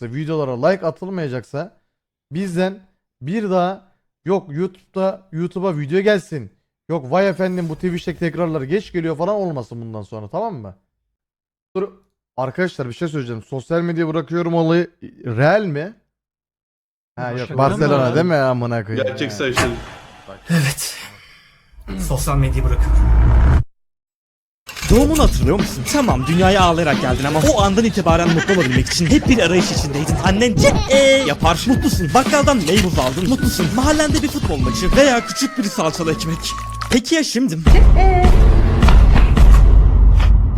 atılmayacaksa, videolara like atılmayacaksa bizden bir daha yok YouTube'da YouTube'a video gelsin. Yok vay efendim bu Twitch'te tekrarlar geç geliyor falan olmasın bundan sonra tamam mı? Dur arkadaşlar bir şey söyleyeceğim. Sosyal medya bırakıyorum olayı real mi? Ha yok Barcelona değil mi amına koyayım? Gerçek Ha. sayıştay. Evet. Sosyal medyayı bırakıyorum. Doğumunu hatırlıyor musun? Tamam dünyaya ağlayarak geldin ama o andan itibaren mutlu olabilmek için hep bir arayış içindeydin. Annen ce e yapar. Mutlusun. Bakkaldan meybuz aldın. Mutlusun. Mahallende bir futbol maçı veya küçük bir salçalı ekmek. Peki ya şimdi?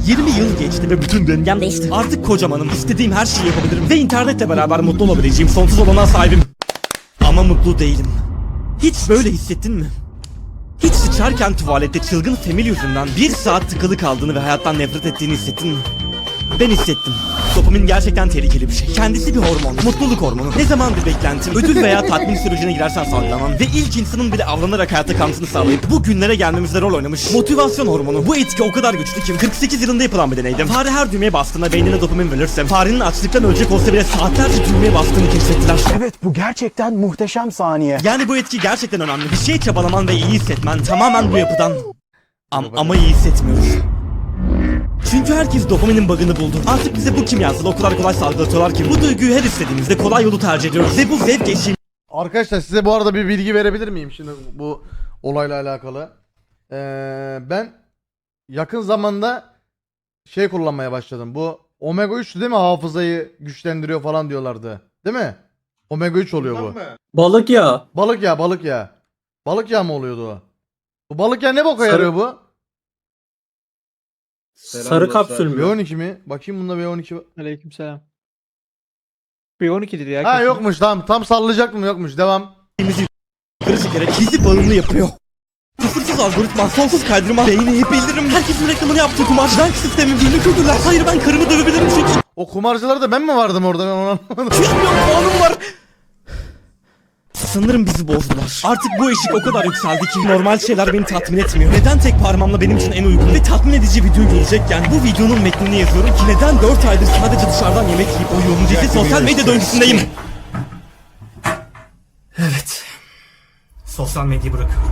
20 yıl geçti ve bütün döngem değişti. Artık kocamanım. İstediğim her şeyi yapabilirim. Ve internetle beraber mutlu olabileceğim sonsuz olanağa sahibim. Ama mutlu değilim. Hiç böyle hissettin mi? Hiç sıçarken tuvalette çılgın Femil yüzünden bir saat tıkalı kaldığını ve hayattan nefret ettiğini hissettin mi? Ben hissettim. Dopamin gerçekten tehlikeli bir şey. Kendisi bir hormon, mutluluk hormonu. Ne zamandır beklentim, ödül veya tatmin sürecine girersen salgılanan ve ilk insanın bile avlanarak hayatta kalmasını sağlayıp bu günlere gelmemizde rol oynamış. Motivasyon hormonu. Bu etki o kadar güçlü ki 48 yılında yapılan bir deneydim. Fare her düğmeye bastığında beynine dopamin verirse farenin açlıktan ölecek olsa bile saatlerce düğmeye bastığını keşfettiler. Evet bu gerçekten muhteşem saniye. Yani bu etki gerçekten önemli. Bir şey çabalaman ve iyi hissetmen tamamen bu yapıdan. Am- ama iyi hissetmiyoruz. Çünkü herkes dopaminin bug'ını buldu. Artık bize bu kimyasal o kadar kolay salgılatıyorlar ki bu duyguyu her istediğimizde kolay yolu tercih ediyoruz. Ve bu zevk eşiğini Arkadaşlar size bu arada bir bilgi verebilir miyim şimdi bu olayla alakalı? Ee, ben yakın zamanda şey kullanmaya başladım. Bu omega 3 değil mi hafızayı güçlendiriyor falan diyorlardı. Değil mi? Omega 3 oluyor bu. Balık ya. Balık yağı, balık yağı. Balık yağı mı oluyordu o? Bu balık yağı ne boka yarıyor bu? Sarı kapsül mü? B12 mi? Bakayım bunda B12 var. Aleykümselam. B12'dir ya. Ha kesin. yokmuş tamam. Tam sallayacaktım yokmuş. Devam. yukarı çekerek bizi bağımlı yapıyor. Kusursuz algoritma, sonsuz kaydırma, beyni hep bildirim, herkesin reklamını yaptığı kumar, rank sistemi, ünlü kötüler. Hayır ben karımı dövebilirim çünkü O kumarcılarda ben mi vardım orada ben onu anlamadım. 3 milyon puanım var. Sanırım bizi bozdular. Artık bu eşik o kadar yükseldi ki normal şeyler beni tatmin etmiyor. Neden tek parmağımla benim için en uygun ve tatmin edici videoyu görecekken bu videonun metnini yazıyorum ki neden 4 aydır sadece dışarıdan yemek yiyip uyuyorum diye sosyal medya döngüsündeyim. Evet. Sosyal medyayı bırakıyorum.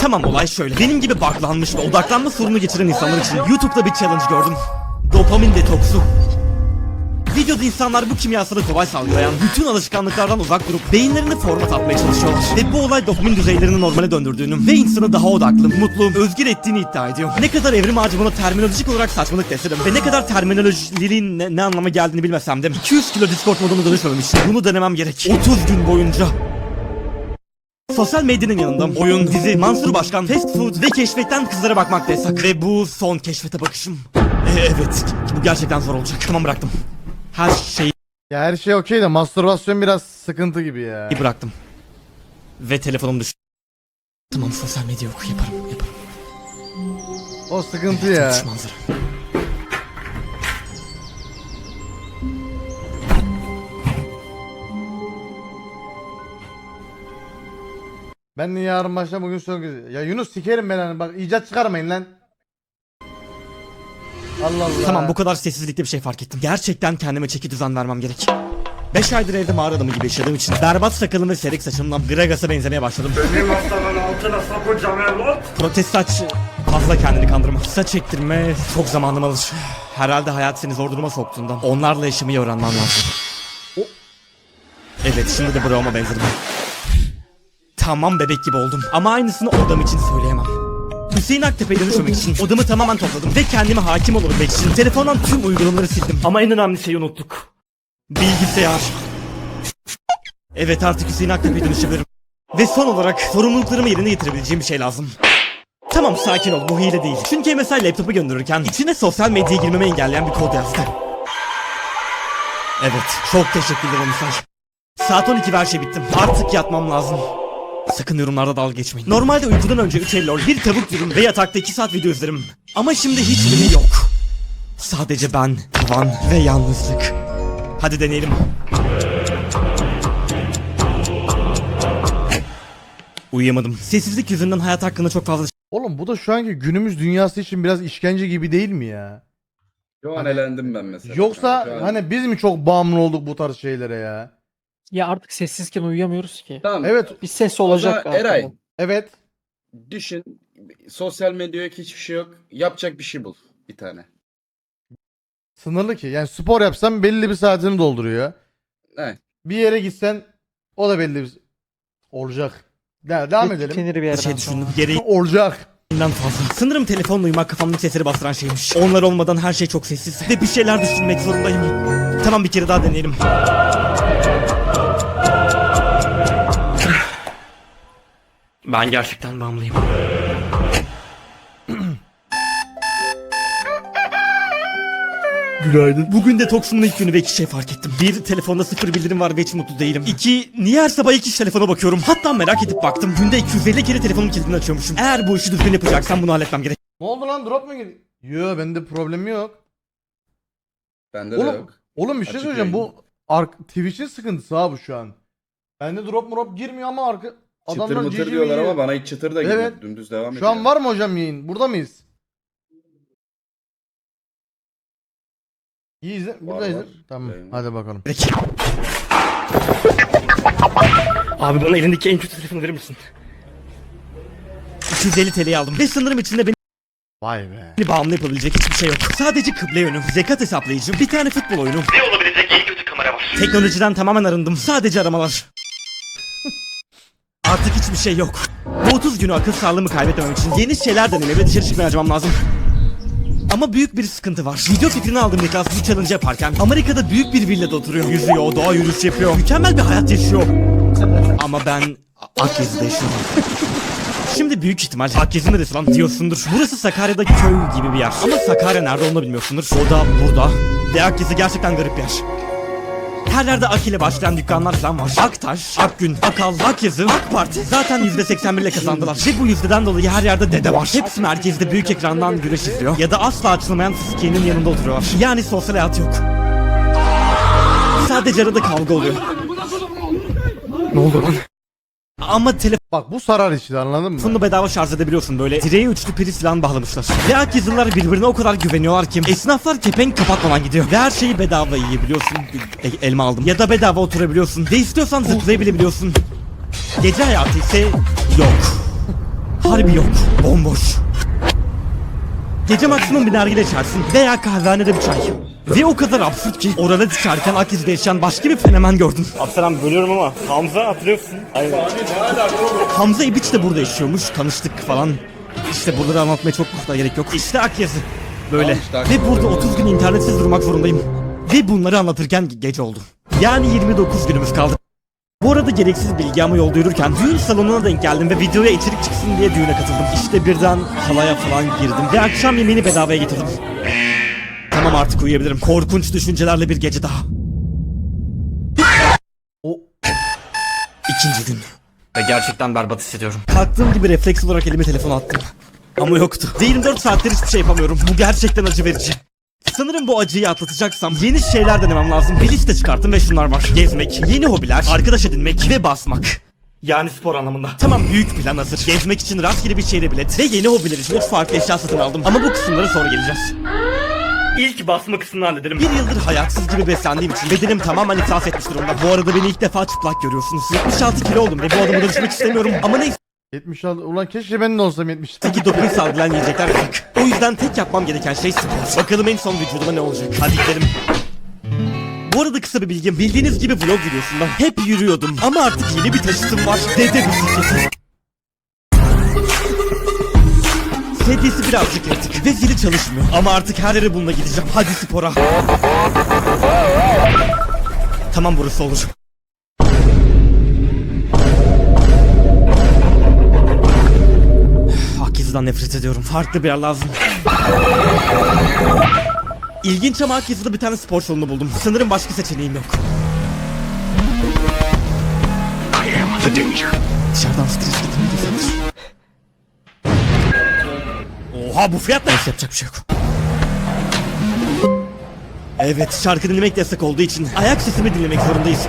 Tamam olay şöyle. Benim gibi baklanmış ve odaklanma sorunu geçiren insanlar için YouTube'da bir challenge gördüm. Dopamin detoksu. Videoda insanlar bu kimyasalı kolay salgılayan bütün alışkanlıklardan uzak durup beyinlerini format atmaya çalışıyorlar. Ve bu olay dopamin düzeylerini normale döndürdüğünü ve insanı daha odaklı, mutlu, özgür ettiğini iddia ediyor. Ne kadar evrim ağacı buna terminolojik olarak saçmalık desem ve ne kadar terminolojinin ne, ne anlama geldiğini bilmesem de 200 kilo Discord moduna dönüşmemiş. Bunu denemem gerek. 30 gün boyunca. Sosyal medyanın yanında oyun, dizi, Mansur Başkan, fast food ve keşfetten kızlara bakmak da. Ve bu son keşfete bakışım. E, evet, bu gerçekten zor olacak. Tamam bıraktım. Her şeyi Ya her şey okey de mastürbasyon biraz sıkıntı gibi ya. bıraktım. Ve telefonum düştü. Tamam sosyal medya yok yaparım yaparım. O sıkıntı ya. Müthiş manzara. Ben de yarın başla bugün son gün. Ya Yunus sikerim ben hani bak icat çıkarmayın lan. Allah Allah. Tamam bu kadar sessizlikte bir şey fark ettim. Gerçekten kendime çeki düzen vermem gerek. 5 aydır evde mağara adamı gibi yaşadığım için berbat sakalım ve serik saçımdan Gragas'a benzemeye başladım. Benim masamın altına sokacağım evlat. Protest saç fazla kendini kandırma. Saç ektirme çok zamanım alır. Herhalde hayat seni zor duruma soktuğundan onlarla yaşamayı öğrenmem lazım. O- Evet şimdi de Braum'a benzedim. Tamam bebek gibi oldum ama aynısını odam için söyleyemem. Hüseyin Aktepe'ye dönüşmemek için odamı tamamen topladım ve kendime hakim olabilmek için telefondan tüm uygulamaları sildim. Ama en önemli şeyi unuttuk. Bilgisayar. Evet artık Hüseyin Aktepe'ye dönüşebilirim. Ve son olarak sorumluluklarımı yerine getirebileceğim bir şey lazım. Tamam sakin ol bu hile değil. Çünkü MSI laptopu gönderirken içine sosyal medyaya girmemi engelleyen bir kod yazdı. Evet çok teşekkürler MSI. Saat 12 ve her şey bitti. Artık yatmam lazım. Sakın yorumlarda dalga geçmeyin. Normalde uykudan önce 3 lol, bir tavuk dürüm ve yatakta 2 saat video izlerim. Ama şimdi hiçbiri yok. Sadece ben, tavan ve yalnızlık. Hadi deneyelim. Uyuyamadım. Sessizlik yüzünden hayat hakkında çok fazla Oğlum bu da şu anki günümüz dünyası için biraz işkence gibi değil mi ya? Şu an Hani- elendim ben mesela. Yoksa Şu an- hani biz mi çok bağımlı olduk bu tarz şeylere ya? Ya artık sessizken uyuyamıyoruz ki. Tamam. Evet, Bir ses O olacak. zaman Eray arkadan. evet. düşün. Sosyal medya yok hiçbir şey yok. Yapacak bir şey bul. Bir tane. Sınırlı ki. Yani spor yapsan belli bir saatini dolduruyor. Evet. Bir yere gitsen o da belli bir olacak. De- devam Bir edelim. tükenir bir yerden Şey sonra. düşündüm. Gereğinden Olacak. fazla. Sanırım telefonla uyumak kafamdaki sesleri bastıran şeymiş. Onlar olmadan her şey çok sessiz. Ve bir şeyler düşünmek zorundayım. Tamam bir kere daha deneyelim. Ben gerçekten bağımlıyım. Günaydın. Bugün detoksumun ilk günü ve iki şey fark ettim. Bir, telefonda sıfır bildirim var ve hiç mutlu değilim. İki, niye her sabah ilk iş telefona bakıyorum? Hatta merak edip baktım. Günde 250 kere telefonun kilidini açıyormuşum. Eğer bu işi düzgün yapacaksam bunu halletmem gerek. Ne oldu lan drop mu girdi? Yo bende problem yok. Bende de Oğlum, yok. oğlum bir şey Açık söyleyeceğim. Bu ark Twitch'in sıkıntısı ha bu şu an. Bende drop drop girmiyor ama arka Çıtır adamlar mıtır GG diyorlar ama bana hiç çıtır da Evet. girmedi. Dümdüz devam ediyor. Şu an var mı hocam yayın? Burada mıyız? İyiyiz. değil mi? Var, Buradayız. var. Tamam. Yayın var. Hadi bakalım. Abi bana elindeki en kötü telefonu verir misin? 250 TL'yi aldım. Ve sınırım içinde beni Vay be. bağımlı yapabilecek hiçbir şey yok. Sadece kıble yönü, zekat hesaplayıcım, bir tane futbol oyunu. Ne olabilecek en kötü kamera var. Teknolojiden tamamen arındım. Sadece aramalar. Artık hiçbir şey yok. Bu 30 günü akıl sağlığımı kaybetmemem için yeni şeyler denemeye ve dışarı çıkmaya harcamam lazım. Ama büyük bir sıkıntı var. Video fikrini aldım Niklas bu challenge yaparken. Amerika'da büyük bir villada oturuyor. Yüzüyor, doğa yürüyüş yapıyor. Mükemmel bir hayat yaşıyor. Ama ben Akyezi'de yaşıyorum. Şimdi büyük ihtimal Akgezi neresi lan diyorsundur. Burası Sakarya'daki köy gibi bir yer. Ama Sakarya nerede onu bilmiyorsundur. O da burada. Ve Akgezi gerçekten garip bir yer. Her yerde Ak ile başlayan dükkanlar falan var. Aktaş, Akgün, Akal, Akyazı, AK Parti zaten %81 ile kazandılar. Ve bu yüzdeden dolayı her yerde dede var. Hepsi merkezde büyük ekrandan güreş izliyor. Ya da asla açılmayan fıskiyenin yanında oturuyorlar. Yani sosyal hayat yok. Sadece arada kavga oluyor. Ne oldu lan? Ama telefon Bak bu sarar işte anladın mı? Telefonunu bedava şarj edebiliyorsun böyle. Direğe üçlü priz falan bağlamışlar. Ve Akyazılılar birbirine o kadar güveniyorlar ki esnaflar kepenk kapatmadan gidiyor. Ve her şeyi bedava yiyebiliyorsun. E- elma aldım. Ya da bedava oturabiliyorsun. Ve istiyorsan zıplayabilebiliyorsun. Gece hayatı ise yok. Harbi yok. Bomboş. Gece maksimum bir nargile içersin veya kahvehanede bir çay. Ve o kadar absürt ki orada çıkarken Akiz'de yaşayan başka bir fenomen gördüm. Abdurrahman bölüyorum ama Hamza hatırlıyorsun. Aynen. Hamza İbiç de burada yaşıyormuş. Tanıştık falan. İşte buraları anlatmaya çok da gerek yok. İşte Akyazı. Böyle. Ve burada 30 gün internetsiz durmak zorundayım. Ve bunları anlatırken ge- gece oldu. Yani 29 günümüz kaldı. Bu arada gereksiz bilgi ama yolda yürürken düğün salonuna denk geldim ve videoya içerik çıksın diye düğüne katıldım. İşte birden halaya falan girdim ve akşam yemeğini bedavaya getirdim. Tamam artık uyuyabilirim. Korkunç düşüncelerle bir gece daha. O İkinci gün. Ve gerçekten berbat hissediyorum. Kalktığım gibi refleks olarak elime telefonu attım. Ama yoktu. Ve 24 saattir hiçbir şey yapamıyorum. Bu gerçekten acı verici. Sanırım bu acıyı atlatacaksam yeni şeyler denemem lazım. Bir liste çıkarttım ve şunlar var. Gezmek, yeni hobiler, arkadaş edinmek ve basmak. Yani spor anlamında. Tamam büyük plan hazır. Gezmek için rastgele bir şehre bilet ve yeni hobiler için 3 farklı eşya satın aldım. Ama bu kısımlara sonra geleceğiz. İlk basma kısmını halledelim. Bir yıldır hayatsız gibi beslendiğim için bedenim tamamen iflas etmiş durumda. Bu arada beni ilk defa çıplak görüyorsunuz. 76 kilo oldum ve bu adamı da düşmek istemiyorum. Ama neyse 76 ulan keşke ben de olsam 70. ki doping salgılayan yiyecekler yasak. O yüzden tek yapmam gereken şey spor. Bakalım en son vücuduma ne olacak. Hadi. Bu arada kısa bir bilgim. Bildiğiniz gibi vlog videosunda hep yürüyordum. Ama artık yeni bir taşıtım var. Dede bisikleti. Sedyesi birazcık yırtık ve zili çalışmıyor. Ama artık her yere bununla gideceğim. Hadi spora. Tamam burası olur. Akiz'den nefret ediyorum. Farklı bir yer lazım. İlginç ama Akiz'de bir tane spor salonu buldum. Sanırım başka seçeneğim yok. Dışarıdan stres getirmek Oha bu fiyat ne? Yapacak bir şey yok. Evet şarkı dinlemek yasak olduğu için ayak sesimi dinlemek zorundayız.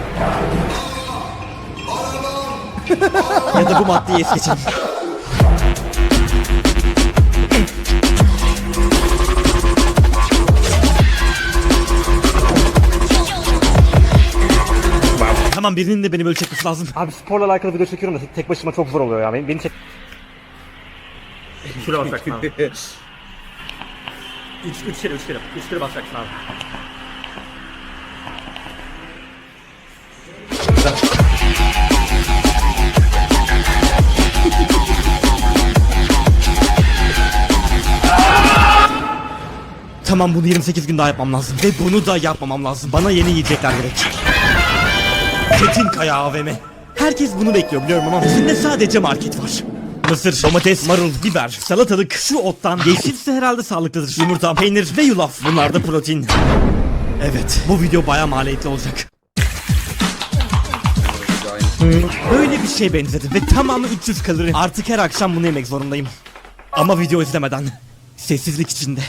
ya da bu maddeyi es geçelim. Aranızdan birinin de beni böyle çekmesi lazım. Abi sporla alakalı video çekiyorum da tek başıma çok zor oluyor ya. Beni, beni çek... Şuraya basacaksın abi. Üç, üç kere, üç kere. Üç kere basacaksın abi. Tamam bunu 28 gün daha yapmam lazım. Ve bunu da yapmamam lazım. Bana yeni yiyecekler gerek. Çetin Kaya AVM. Herkes bunu bekliyor biliyorum ama içinde sadece market var. Mısır, domates, marul, biber, salatalık, şu ottan, yeşilse herhalde sağlıklıdır. Yumurta, peynir ve yulaf. Bunlar da protein. Evet, bu video bayağı maliyetli olacak. Böyle bir şey benzedi ve tamamı 300 kalori. Artık her akşam bunu yemek zorundayım. Ama video izlemeden. Sessizlik içinde.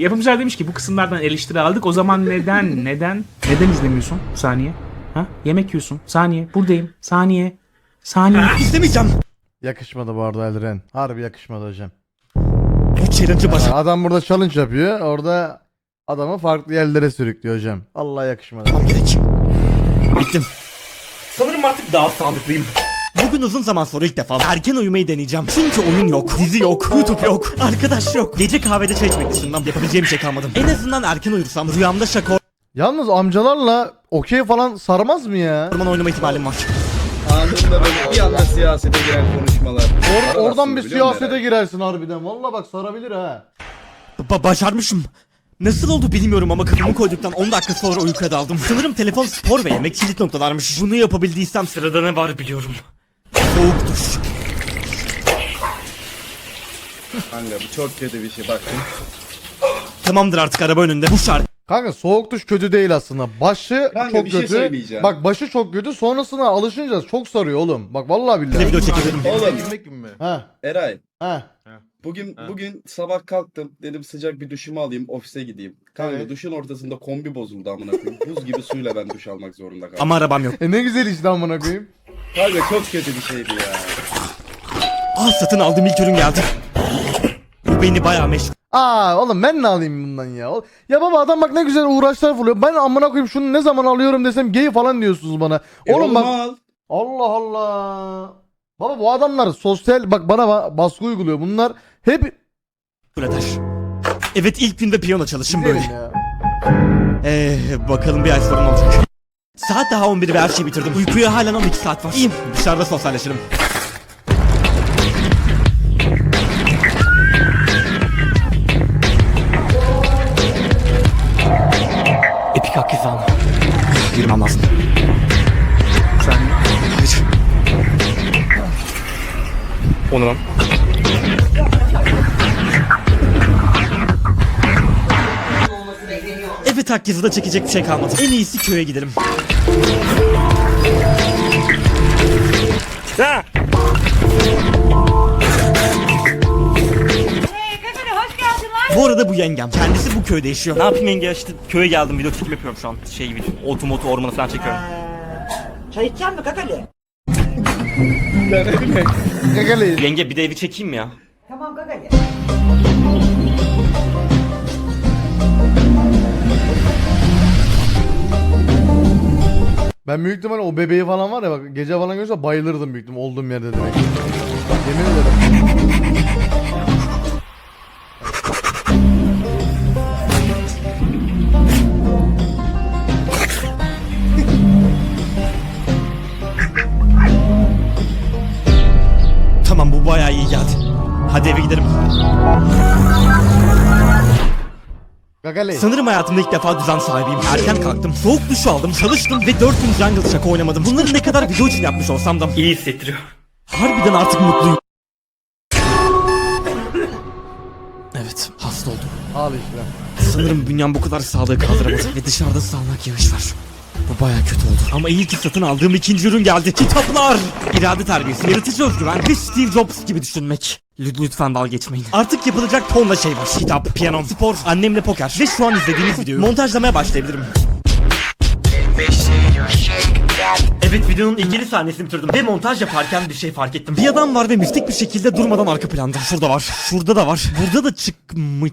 Yapımcılar demiş ki bu kısımlardan eleştiri aldık. O zaman neden neden neden izlemiyorsun? Saniye. Ha? Yemek yiyorsun. Saniye. Buradayım. Saniye. Saniye. İzlemeyeceğim. Yakışmadı bu arada Elren. Harbi yakışmadı hocam. Bu challenge'ı başa... Adam burada challenge yapıyor. Orada adamı farklı yerlere sürüklüyor hocam. Allah yakışmadı. Bittim. Sanırım artık daha sağlıklıyım. Bugün uzun zaman sonra ilk defa erken uyumayı deneyeceğim. Çünkü oyun yok, dizi yok, YouTube yok, arkadaş yok. Gece kahvede çay içmek dışından yapabileceğim şey kalmadı. En azından erken uyursam rüyamda şaka Yalnız amcalarla okey falan sarmaz mı ya? orman oynama ihtimalim var. Anında böyle bir anda siyasete giren konuşmalar. Or- oradan bir biliyor musun siyasete Eray? girersin harbiden. Valla bak sarabilir ha. Ba- başarmışım. Nasıl oldu bilmiyorum ama kafamı koyduktan 10 dakika sonra uykuya daldım. Sanırım telefon, spor ve yemek kilit noktalarmış. Bunu yapabildiysem sırada ne var biliyorum. Soğuk duş. Kanka bu çok kötü bir şey bak. Tamamdır artık araba önünde. Bu şarkı Kanka soğuk duş kötü değil aslında. Başı Kanka, çok bir şey kötü. söyleyeceğim. Bak başı çok kötü. Sonrasına alışınca çok sarıyor oğlum. Bak vallahi billahi. video çekebilirim. Oğlum Ha Eray ha. bugün bugün sabah kalktım dedim sıcak bir duşumu alayım ofise gideyim. Kanka Evet. duşun ortasında kombi bozuldu amına koyayım. Buz gibi suyla ben duş almak zorunda kaldım. Ama arabam yok. E ne güzel işte amına koyayım. Kanka çok kötü bir şeydi ya. Ah satın aldığım ilk ürün geldi. Bu beni bayağı meşgul Aa oğlum ben ne alayım bundan ya? Ya baba adam bak ne güzel uğraşlar buluyor. Ben amına koyayım şunu ne zaman alıyorum desem gay falan diyorsunuz bana. E oğlum bak al. Allah Allah. Baba bu adamlar sosyal bak bana ba- baskı uyguluyor. Bunlar hep eder. Evet ilk günde piyano çalışım böyle. Ya. Eee bakalım bir ay sonra ne olacak. Saat daha 11 ve her şeyi bitirdim. Uykuya halen 12 saat var. İyiyim dışarıda sosyalleşirim. Epik hak hizanı. Girmem lazım. Saniye. Hayır. Onu Evet Hakkız'da çekecek bir şey kalmadı. En iyisi köye gidelim. Ha! Bu arada bu yengem. Kendisi bu köyde yaşıyor. Ne yapayım yenge işte köye geldim video çekim yapıyorum şu an. Şey video, otu motu ormanı falan çekiyorum. Çay içecek mi kakali? Yenge bir de evi çekeyim mi ya? Ben büyük ihtimalle o bebeği falan var ya bak gece falan görse bayılırdım büyük ihtimalle olduğum yerde direkt. Yemin ederim. Tamam bu bayağı iyi geldi. Hadi eve gidelim. Gagali. Sanırım hayatımda ilk defa düzen sahibiyim. Erken kalktım, soğuk duş aldım, çalıştım ve 4 gün jungle şaka oynamadım. Bunları ne kadar video için yapmış olsam da İyi hissettiriyor. harbiden artık mutluyum. Evet, hasta oldum. Al işte. Sanırım bünyem bu kadar sağlığı kaldıramadı ve dışarıda sağanak yağış var. Bu baya kötü oldu. Ama iyi ki satın aldığım ikinci ürün geldi. Kitaplar! İrade terbiyesi, yaratıcı özgüven ve Steve Jobs gibi düşünmek. Lü- Lütfen dalga geçmeyin. Artık yapılacak tonla şey var. Kitap, piyano, spor, annemle poker ve şu an izlediğiniz videoyu montajlamaya başlayabilirim. Evet videonun ilgili sahnesini bitirdim ve montaj yaparken bir şey fark ettim. Bir adam var ve mistik bir şekilde durmadan arka planda. Şurada var, şurada da var, burada da çıkmış.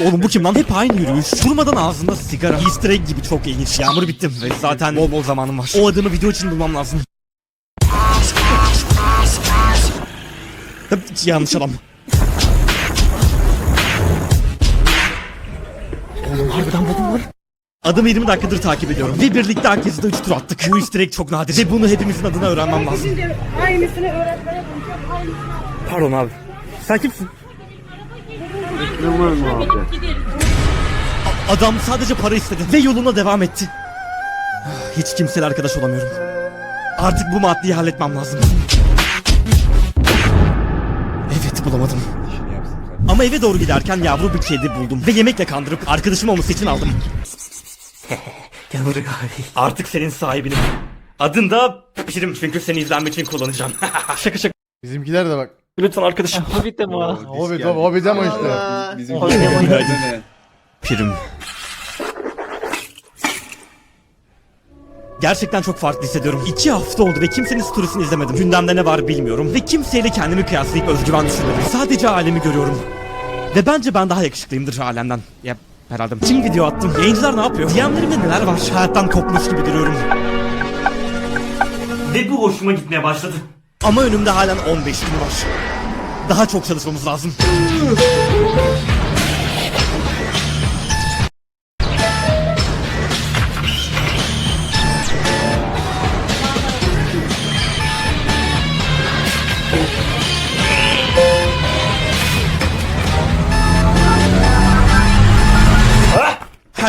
Oğlum bu kim lan? Hep aynı yürüyüş. Durmadan ağzında sigara. Easter egg gibi çok ilginç. Yağmur bittim ve zaten bol bol zamanım var. O adamı video için bulmam lazım. Yanlış adam. Oğlum harbiden buldum lan. Adamı 20 dakikadır takip ediyorum. Ve birlikte de 3 tur attık. Bu egg çok nadir. Ve bunu hepimizin adına öğrenmem lazım. Aynısını öğretmene. Aynısını. Pardon abi. Sen kimsin? Adam sadece para istedi ve yoluna devam etti. Hiç kimseyle arkadaş olamıyorum. Artık bu maddeyi halletmem lazım. Evet bulamadım. Ama eve doğru giderken yavru bir kedi buldum ve yemekle kandırıp arkadaşım olması için aldım. Artık senin sahibinim. Adın da Pirim çünkü seni izlenmek için kullanacağım. şaka şaka. Bizimkiler de bak. Lütfen arkadaşım. Hobbit de mi o? Hobbit, Hobbit ama işte. Bizim Hobbit de mi? Pirim. Gerçekten çok farklı hissediyorum. İki hafta oldu ve kimsenin storiesini izlemedim. Gündemde ne var bilmiyorum. Ve kimseyle kendimi kıyaslayıp özgüven düşünmedim. Sadece alemi görüyorum. Ve bence ben daha yakışıklıyımdır alemden. Ya herhalde. Kim video attım? Yayıncılar ne yapıyor? DM'lerimde neler var? Hayattan kopmuş gibi duruyorum. Ve bu hoşuma gitmeye başladı. Ama önümde halen 15 gün var. Daha çok çalışmamız lazım.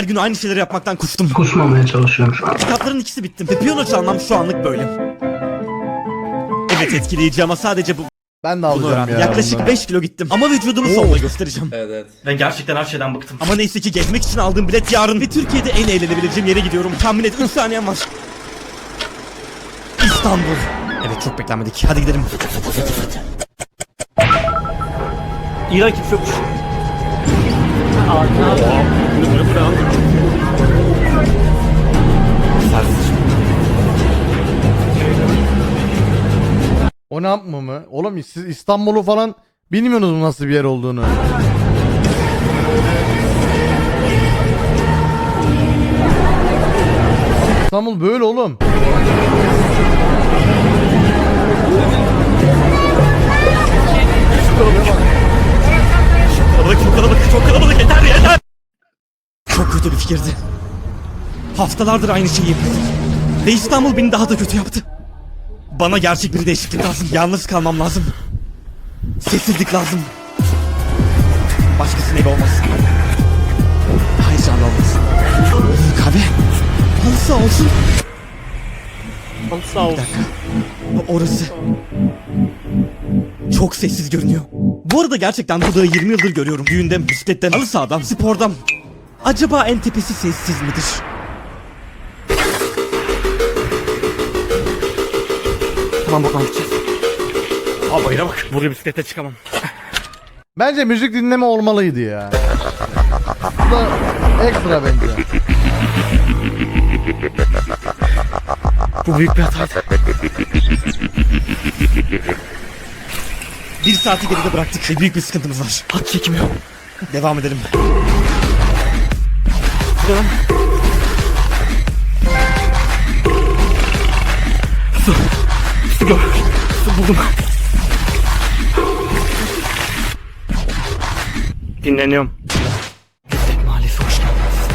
Her gün aynı şeyleri yapmaktan kustum. Kusmamaya çalışıyorum şu an. Kitapların ikisi bitti. Ve piyano çalmam şu anlık böyle. Evet etkileyici ama sadece bu Ben de bunu alacağım öğrendim. ya. Yaklaşık bundan. 5 kilo gittim. Ama vücudumu Oo. sonra göstereceğim. Evet evet. Ben gerçekten her şeyden bıktım. Ama neyse ki gezmek için aldığım bilet yarın. Ve Türkiye'de en eğlenebileceğim yere gidiyorum. Tahmin et 3 saniyem var. İstanbul. Evet çok beklenmedik. Hadi gidelim. İran kimse yokmuş. O ne yapma mı? Oğlum siz İstanbul'u falan bilmiyorsunuz nasıl bir yer olduğunu? İstanbul böyle oğlum. Kalabalık çok kalabalık çok kalabalık yeter yeter. Çok kötü bir fikirdi. Haftalardır aynı şeyi yapıyorum. Ve İstanbul beni daha da kötü yaptı. Bana gerçek bir değişiklik lazım. Yalnız kalmam lazım. Sessizlik lazım. Başkasının evi olmasın. Daha heyecanlı olmasın. Kahve. Halı sağ olsun. Sağ ol. Bir dakika. Orası. Çok sessiz görünüyor. Bu arada gerçekten bu dağı 20 yıldır görüyorum. Düğünden, bisikletten, halı sahadan, spordan. Acaba en tepesi sessiz midir? Tamam buradan gideceğiz. Aa bayıra bak. Buraya bisiklete çıkamam. Bence müzik dinleme olmalıydı ya. Bu da ekstra bence. Bu büyük bir hataydı. Bir saati geride bıraktık ve büyük bir sıkıntımız var. Hat çekmiyor. Devam edelim. Devam. Su. Buldum. Dinleniyorum. Destek Mahallesi hoş geldiniz.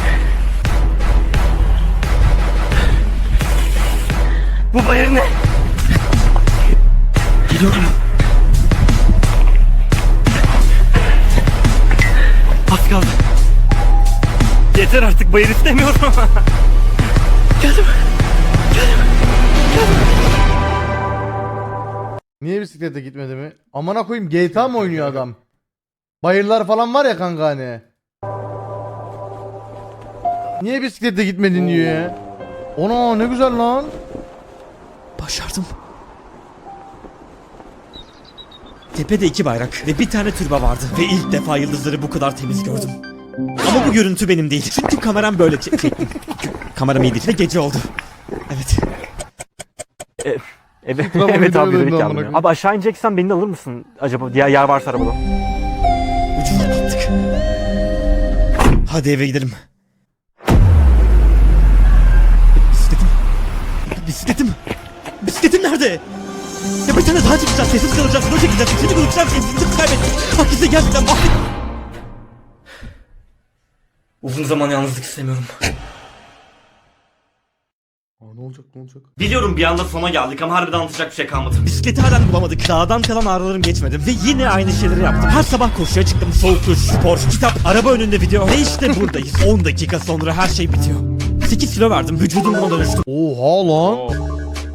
Bu bayır ne? Geliyorum. Az kaldı. Yeter artık bayır istemiyorum. Geldim. Niye bisiklete gitmedi mi? Amına koyayım GTA mı oynuyor adam? Bayırlar falan var ya kanka hani. Niye bisiklete gitmedin diyor ya. Ona ne güzel lan. Başardım. Tepede iki bayrak ve bir tane türbe vardı. Ve ilk defa yıldızları bu kadar temiz gördüm. Ama bu görüntü benim değil. Çünkü kameram böyle çek çektim. Çünkü Kameram iyi değil ve gece oldu. Evet. Evet, Tamam, evet abi verin yürüyerek amına koyayım. Abi aşağı ineceksen beni de alır mısın acaba? Diğer yer varsa arabada. Ucuz atlattık. Hadi eve gidelim. Bisikletim. Bisikletim. Bisikletim nerede? Ya bir tane daha çıkacağız, sessiz kalacağız, video çekeceğiz, seni bulacağım, sessizlik kaybettim. Bak bize gerçekten mahvet... Uzun zaman yalnızlık istemiyorum. Ne olacak ne olacak? Biliyorum bir anda sona geldik ama harbiden anlatacak bir şey kalmadı. Bisikleti halen bulamadık. Dağdan kalan ağrılarım geçmedi. Ve yine aynı şeyleri yaptım. Her sabah koşuya çıktım. Soğuk duş, spor, kitap, araba önünde video. Ve işte buradayız. 10 dakika sonra her şey bitiyor. 8 kilo verdim. Vücudum buna dönüştü. Oha lan.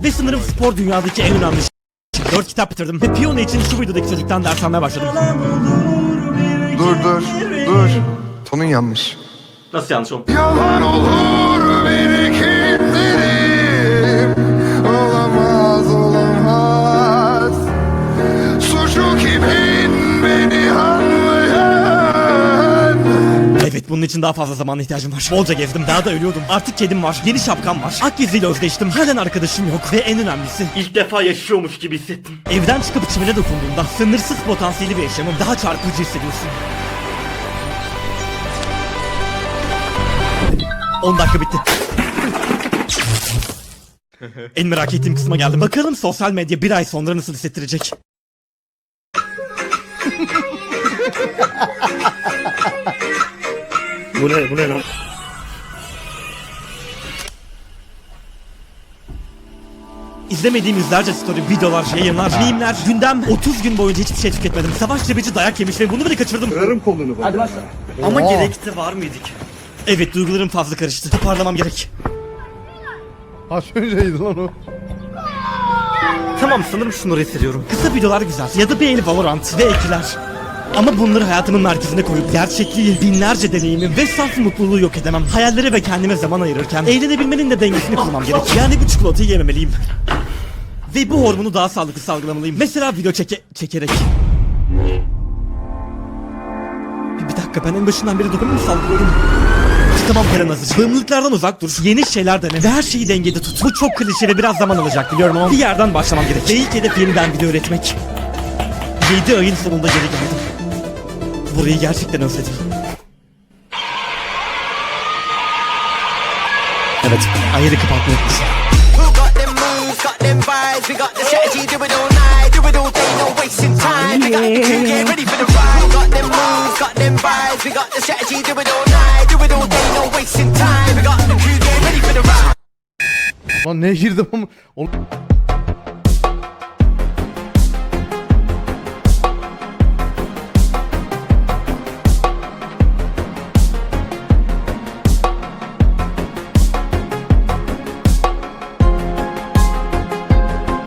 Ve sanırım spor dünyadaki en önemli şey. 4 kitap bitirdim. Ve piyano için şu videodaki çocuktan ders almaya başladım. Dur dur dur. Tonun yanlış. Nasıl yanlış o? Yalan olur bunun için daha fazla zamana ihtiyacım var. Bolca gezdim. Daha da ölüyordum. Artık kedim var. Yeni şapkam var. Akgezi'yle özleştim. Halen arkadaşım yok. Ve en önemlisi İlk defa yaşıyormuş gibi hissettim. Evden çıkıp çimene dokunduğunda sınırsız potansiyeli bir yaşamın daha çarpıcı hissediyorsun. 10 dakika bitti. en merak ettiğim kısma geldim. Bakalım sosyal medya bir ay sonra nasıl hissettirecek? Bu ne, bu ne lan? İzlemediğim yüzlerce story, videolar, yayınlar, mimler, gündem 30 gün boyunca hiçbir şey tüketmedim. Savaş cebici dayak yemiş ve bunu bile kaçırdım. Ama Oha. gerekti var mıydık? Evet duygularım fazla karıştı. Toparlamam gerek. Kaç önceydi lan o? Tamam sanırım şunları hissediyorum. Kısa videolar güzel. Ya da bir el Valorant ve ekler. Ama bunları hayatımın merkezine koyup gerçekliği, binlerce deneyimi ve saf mutluluğu yok edemem. Hayallere ve kendime zaman ayırırken eğlenebilmenin de dengesini kurmam gerek. Yani bu çikolatayı yememeliyim. Ve bu hormonu daha sağlıklı salgılamalıyım. Mesela video çeke çekerek. Bir, dakika ben en başından beri dopamin mi salgılıyorum? Tamam Karen hazır. Bağımlılıklardan uzak dur. Yeni şeyler dene ve her şeyi dengede tut. Bu çok klişe ve biraz zaman alacak biliyorum ama bir yerden başlamam gerek. İlk hedef yeniden video üretmek. 7 ayın sonunda geri geldim. Burayı gerçekten özledim. Evet, ayarı ride. Lan ne girdim ama.